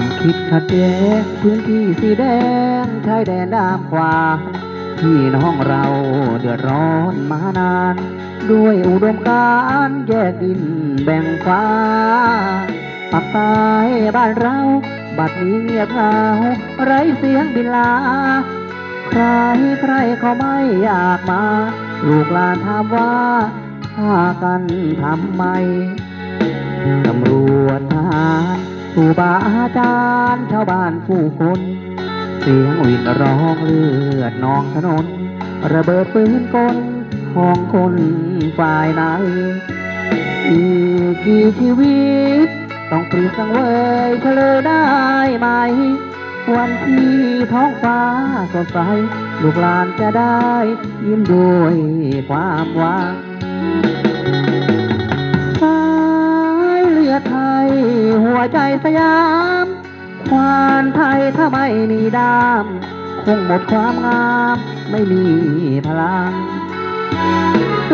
ความคิดขัดแย้งพื้นที่สีแดงชายแดนด้ามขวาพี่น้องเราเดือดร้อนมานาน ด้วยอุดมการแยกดินแบ่งฟ้าปากใต้บ้านเรา บัดนี้เงียบเหงาไร้เสียงบินลา ใครใครเขาไม่อยากมา ลูกหลานถามว่าฆ่ากันทำไมตำรวจทหาร ครูบาอาจารย์ชาวบ้านผู้คน เสียงวินร้องเลือดนองถนน ระเบิดปืนกลของคนฝ่ายไหนอีกกี่ชีวิต ต้องปรีสังเวยเฉลยได้ไหม วันที่ท้องฟ้าสดใส ลูกหลานจะได้ ยิ้มด้วยความหวัง วใจสยาม ควานไทยถ้าไม่มีดาม คงหมดความงาม ไม่มีพลัง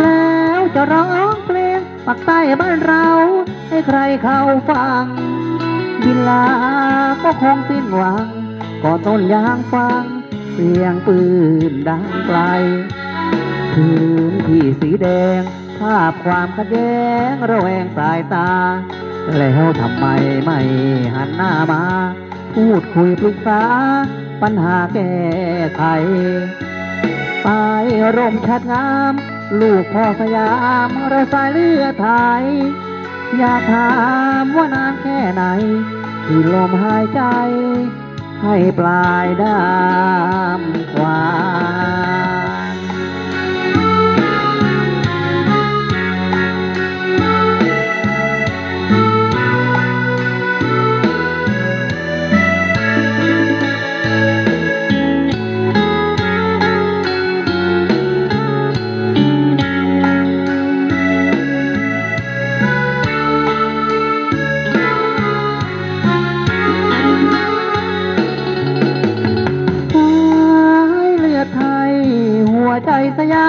แล้วจะร้องเพลงปักใต้บ้านเรา ให้ใครเข้าฟัง บินลาก็คงสิ้นหวังก็ต้นยางฟัง เสียงปืนดังไกลพื้นที่สีแดง ภาพความขัดแย้งระแวงสายตา แล้วทำไมไม่หันหน้ามา พูดคุยปรึกษา ปัญหาแก้ไขปลายร่มชัดงาม ลูกพ่อสยามเราสายเลือดไทย อยากถามว่านานแค่ไหน ที่ลมหายใจ ให้ปลายดามกวา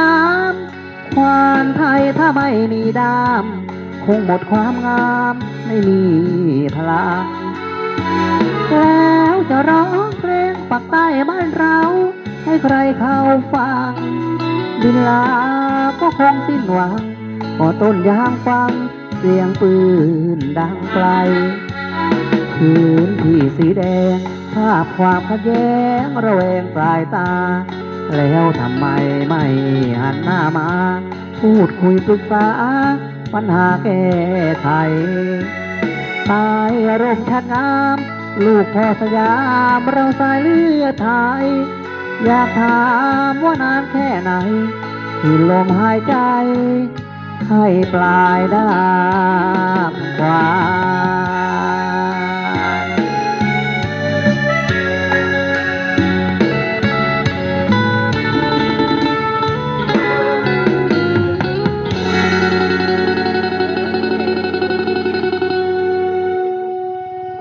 ามควานไทยถ้าไม่มีดาม คงหมดความงามไม่มีพลังแล้วจะร้องเพลงปักใต้บ้านเรา ให้ใครเข้าฟัง ดินลาก็คงสิ้นหวังพอต้นยางฟัง เสียงปืนดังไกลพื้นที่สีแดง ภาพความขัดแย้งระแวงสายตา แล้วทำไมไม่หันหน้ามา พูดคุยปรึกษา ปัญหาแก้ไขตายร่มชัดงาม ลูกพ่อสยาม เราสายเลือดไทย อยากถามว่านานแค่ไหน ที่ลมหายใจ ให้ปลายด้ามควาน